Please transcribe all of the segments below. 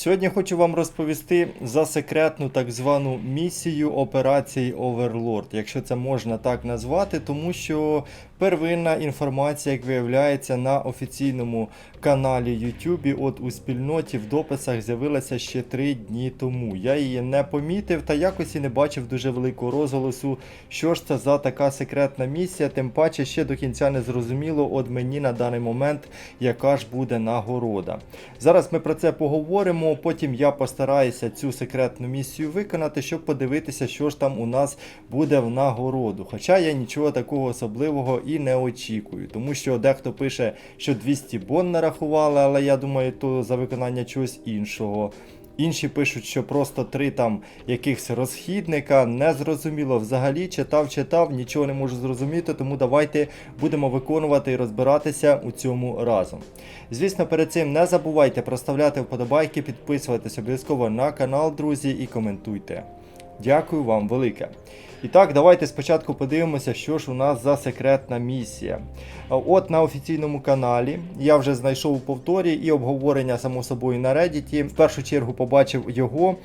Сьогодні хочу вам розповісти за секретну так звану місію операції Overlord, якщо це можна так назвати, тому що первинна інформація, як виявляється, на офіційному каналі YouTube, от у спільноті в дописах з'явилася ще три дні тому. Я її не помітив та якось і не бачив дуже великого розголосу, що ж це за така секретна місія, тим паче ще до кінця не зрозуміло от мені на даний момент, яка ж буде нагорода. Зараз ми про це поговоримо. Потім я постараюся цю секретну місію виконати, щоб подивитися, що ж там у нас буде в нагороду. Хоча я нічого такого особливого і не очікую, тому що дехто пише, що 200 бон нарахували, але я думаю, то за виконання чогось іншого. Інші пишуть, що просто три там якихось розхідника. Незрозуміло взагалі. Читав, читав, нічого не можу зрозуміти, тому давайте будемо виконувати і розбиратися у цьому разом. Звісно, перед цим не забувайте проставляти вподобайки, підписуватись обов'язково на канал, друзі, і коментуйте. Дякую вам велике. І так, давайте спочатку подивимося, що ж у нас за секретна місія. От на офіційному каналі я вже знайшов у повторі і обговорення само собою на Reddit. В першу чергу побачив його.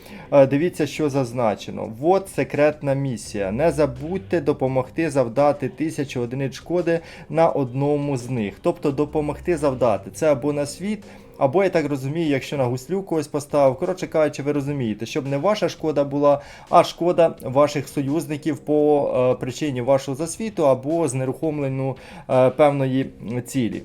Дивіться, що зазначено. От секретна місія. Не забудьте допомогти завдати тисячу одиниць шкоди на одному з них. Тобто допомогти завдати. Це або на світ. Або я так розумію, якщо на гуслю когось поставив. Коротше кажучи, ви розумієте, щоб не ваша шкода була, а шкода ваших союзників по е, причині вашого засвіту або знерухомленню е, певної цілі.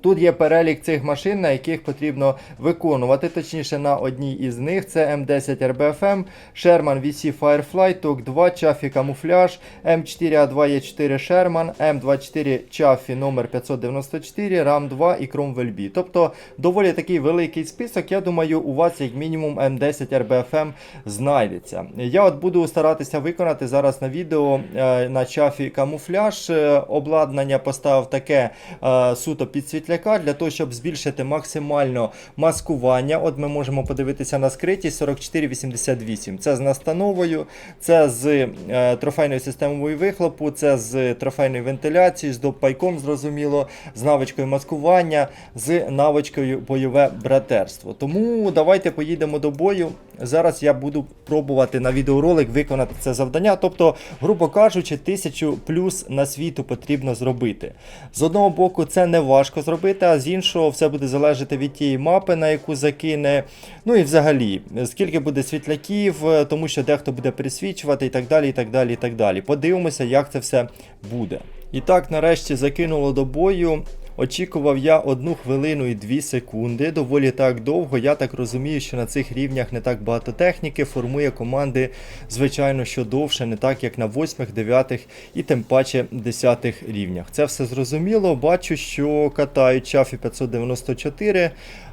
Тут є перелік цих машин, на яких потрібно виконувати, точніше на одній із них. Це М10 RBFM, Sherman VC Firefly, TOC 2, Chaffee Camouflage, M4A2E4 Sherman, M24 Chaffee номер 594, RAM 2 і Chrome VLB. Тобто доволі такий великий список. Я думаю, у вас як мінімум М10 RBFM знайдеться. Я от буду старатися виконати зараз на відео е, на Chaffee Camouflage. Е, Обладнання поставив таке е, суто під світляка для того, щоб збільшити максимально маскування. От ми можемо подивитися на скритість 4488. Це з настановою, це з е, трофейною системою вихлопу, це з трофейною вентиляцією, з допайком, зрозуміло, з навичкою маскування, з навичкою бойове братерство. Тому давайте поїдемо до бою. Зараз я буду пробувати на відеоролик виконати це завдання. Тобто, грубо кажучи, тисячу плюс на світу потрібно зробити. З одного боку, це не важко зробити, а з іншого, все буде залежати від тієї мапи, на яку закине. Ну і взагалі, скільки буде світляків, е, тому що дехто буде присвічувати і так далі. і так далі, і так далі. Подивимося, як це все буде. І так, нарешті закинуло до бою. Очікував я 1 хвилину і 2 секунди. Доволі так довго. Я так розумію, що на цих рівнях не так багато техніки. Формує команди, звичайно, що довше, не так як на 8, 9 і тим паче 10 рівнях. Це все зрозуміло. Бачу, що катають Чафі 594.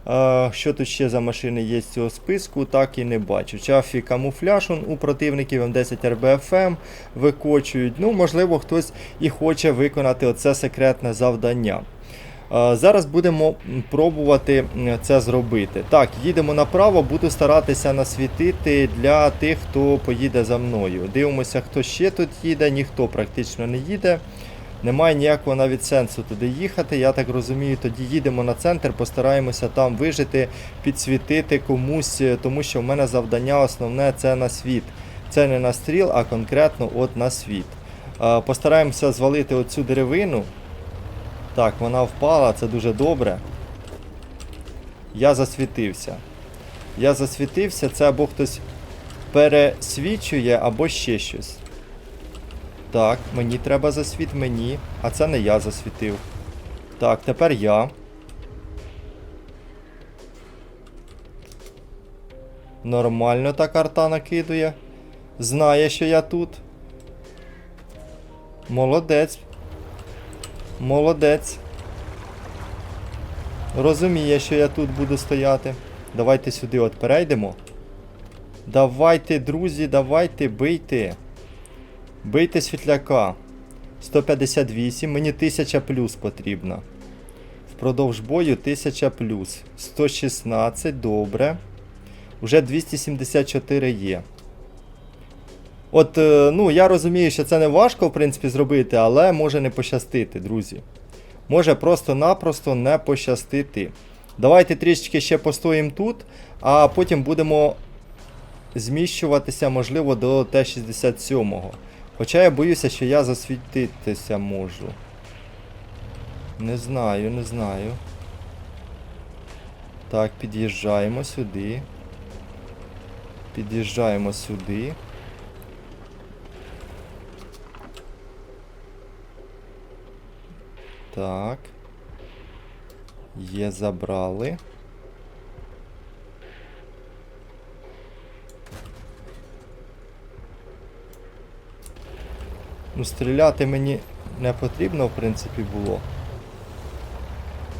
Е, Що тут ще за машини є з цього списку, так і не бачу. Чафі камуфляж у противників М10 RBFM викочують. Ну, можливо, хтось і хоче виконати оце секретне завдання. Зараз будемо пробувати це зробити. Так, їдемо направо, буду старатися насвітити для тих, хто поїде за мною. Дивимося, хто ще тут їде, ніхто практично не їде. Немає ніякого навіть сенсу туди їхати. Я так розумію, тоді їдемо на центр, постараємося там вижити, підсвітити комусь, е, тому що в мене завдання основне це на світ. Це не на стріл, а конкретно от на світ. Постараємося звалити оцю деревину. Так, вона впала, це дуже добре. Я засвітився. Я засвітився, це або хтось пересвічує, або ще щось. Так, мені треба засвіт мені, а це не я засвітив. Так, тепер я. Нормально так арта накидує. Знає, що я тут. Молодець. Молодець. Розуміє, що я тут буду стояти. Давайте сюди от перейдемо. Давайте, друзі, давайте, бийте. Бийте світляка. 158, мені 1000 плюс потрібно. Впродовж бою 1000 плюс. 116, добре. Уже 274 є. От, е, ну, я розумію, що це не важко, в принципі, зробити, але може не пощастити, друзі. може просто-напросто не пощастити. Давайте трішечки ще постоїмо тут, а потім будемо зміщуватися, можливо, до Т-67. Хоча я боюся, що я засвітитися можу. Не знаю, не знаю. Так, під'їжджаємо сюди. Під'їжджаємо сюди. Так. Є, забрали. Ну, стріляти мені не потрібно, в принципі, було.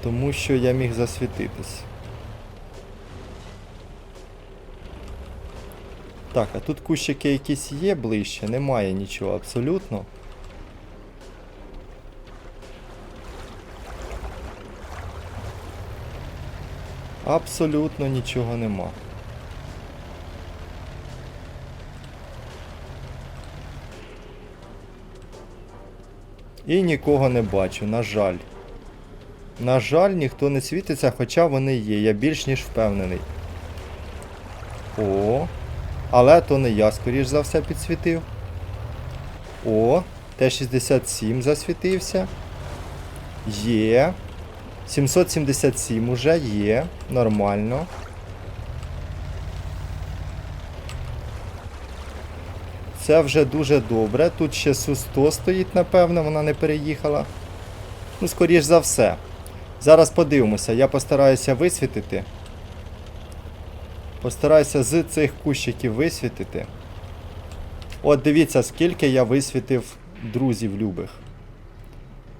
Тому що я міг засвітитись. Так, а тут кущики якісь є ближче, немає нічого абсолютно. Абсолютно нічого нема. І нікого не бачу, на жаль. На жаль, ніхто не світиться, хоча вони є, я більш ніж впевнений. О, але то не я, скоріш за все, підсвітив. О, Т-67 засвітився. Є. 777 уже є. Нормально. Це вже дуже добре. Тут ще Су-100 стоїть, напевно, вона не переїхала. Ну, скоріш за все. Зараз подивимося, я постараюся висвітити. Постараюся з цих кущиків висвітити. От дивіться, скільки я висвітив друзів любих.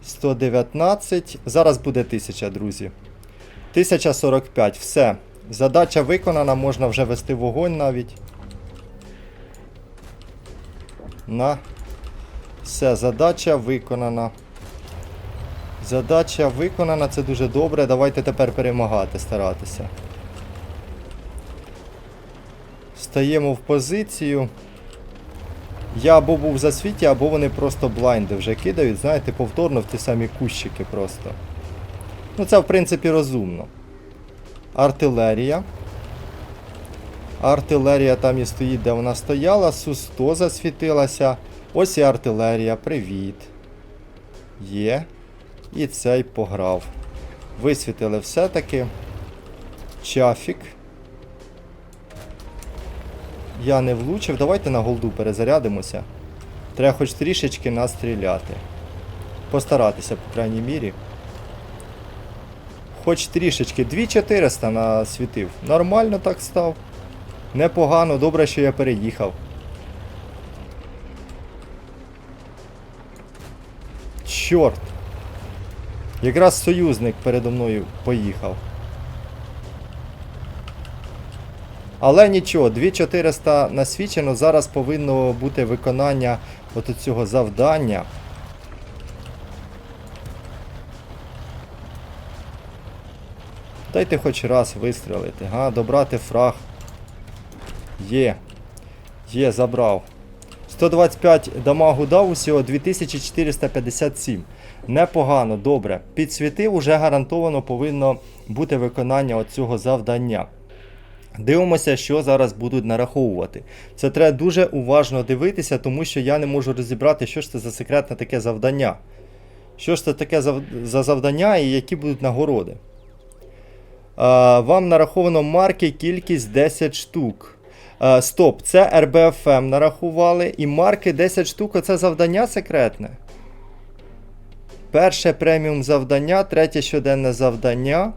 119. Зараз буде 1000, друзі. 1045. Все. Задача виконана, можна вже вести вогонь навіть. На. Все, задача виконана. Задача виконана, це дуже добре. Давайте тепер перемагати, старатися. Стаємо в позицію. Я або був в засвіті, або вони просто блайнди вже кидають, знаєте, повторно в ті самі кущики просто. Ну це в принципі розумно. Артилерія. Артилерія там і стоїть, де вона стояла. Су-100 засвітилася. Ось і артилерія. Привіт. Є. І цей пограв. Висвітили все-таки. Чафік. Я не влучив. Давайте на голду перезарядимося. Треба хоч трішечки настріляти. Постаратися, по крайній мірі. Хоч трішечки. 2400 насвітив. Нормально так став. Непогано, добре, що я переїхав. Чорт. Якраз союзник передо мною поїхав. Але нічого, 2400 насвічено, зараз повинно бути виконання от цього завдання. Дайте хоч раз вистрілити, га, добрати фраг. Є. Є, забрав. 125 дамагу дав усього 2457. Непогано, добре. Підсвітив, уже гарантовано повинно бути виконання оцього завдання. Дивимося, що зараз будуть нараховувати. Це треба дуже уважно дивитися, тому що я не можу розібрати, що ж це за секретне таке завдання. Що ж це таке за завдання і які будуть нагороди. Вам нараховано марки, кількість 10 штук. Стоп, це РБФМ нарахували. І марки 10 штук це завдання секретне. Перше преміум завдання, третє щоденне завдання.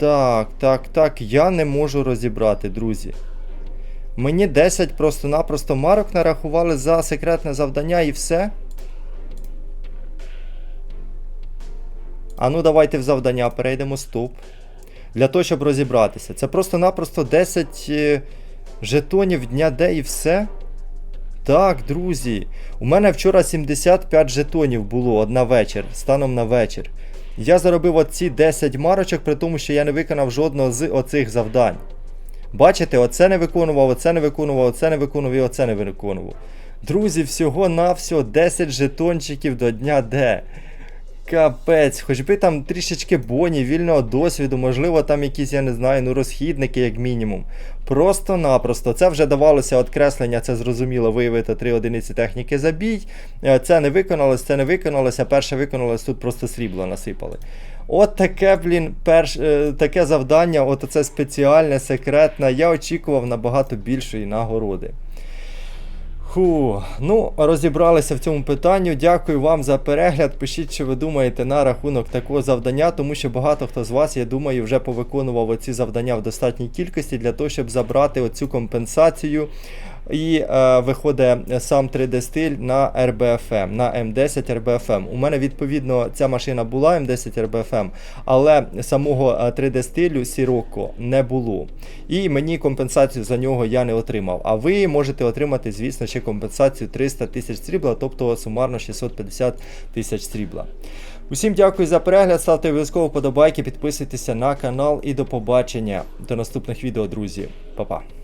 Так, так, так, я не можу розібрати, друзі. Мені 10 просто-напросто марок нарахували за секретне завдання і все. А ну давайте в завдання перейдемо стоп. Для того, щоб розібратися. Це просто-напросто 10 е, жетонів дня Д і все. Так, друзі. У мене вчора 75 жетонів було од на вечір, станом на вечір. Я заробив оці 10 марочок, при тому, що я не виконав жодного з оцих завдань. Бачите, оце не виконував, оце не виконував, оце не виконував і оце не виконував. Друзі, всього на всього 10 жетончиків до дня Д. Капець, хоч би там трішечки боні, вільного досвіду, можливо, там якісь, я не знаю, ну розхідники, як мінімум. Просто-напросто. Це вже давалося откреслення, це зрозуміло, виявити три одиниці техніки за бій. Е, Це не виконалось, це не виконалося. Перше виконалось, тут просто срібло насипали. От таке, блін, перш, е, таке завдання, от це спеціальне, секретне. Я очікував набагато більшої нагороди. Фу, ну розібралися в цьому питанню. Дякую вам за перегляд. Пишіть, що ви думаєте на рахунок такого завдання, тому що багато хто з вас, я думаю, вже повиконував оці завдання в достатній кількості для того, щоб забрати оцю компенсацію. І е, виходить сам 3D стиль на RBFM, на M10 RBFM. У мене відповідно ця машина була M10 RBFM, але самого е, 3D стилю Sirocco не було. І мені компенсацію за нього я не отримав. А ви можете отримати, звісно, ще компенсацію 300 тисяч срібла, тобто сумарно 650 тисяч срібла. Усім дякую за перегляд, ставте обов'язково вподобайки, підписуйтеся на канал і до побачення. До наступних відео, друзі. Па-па.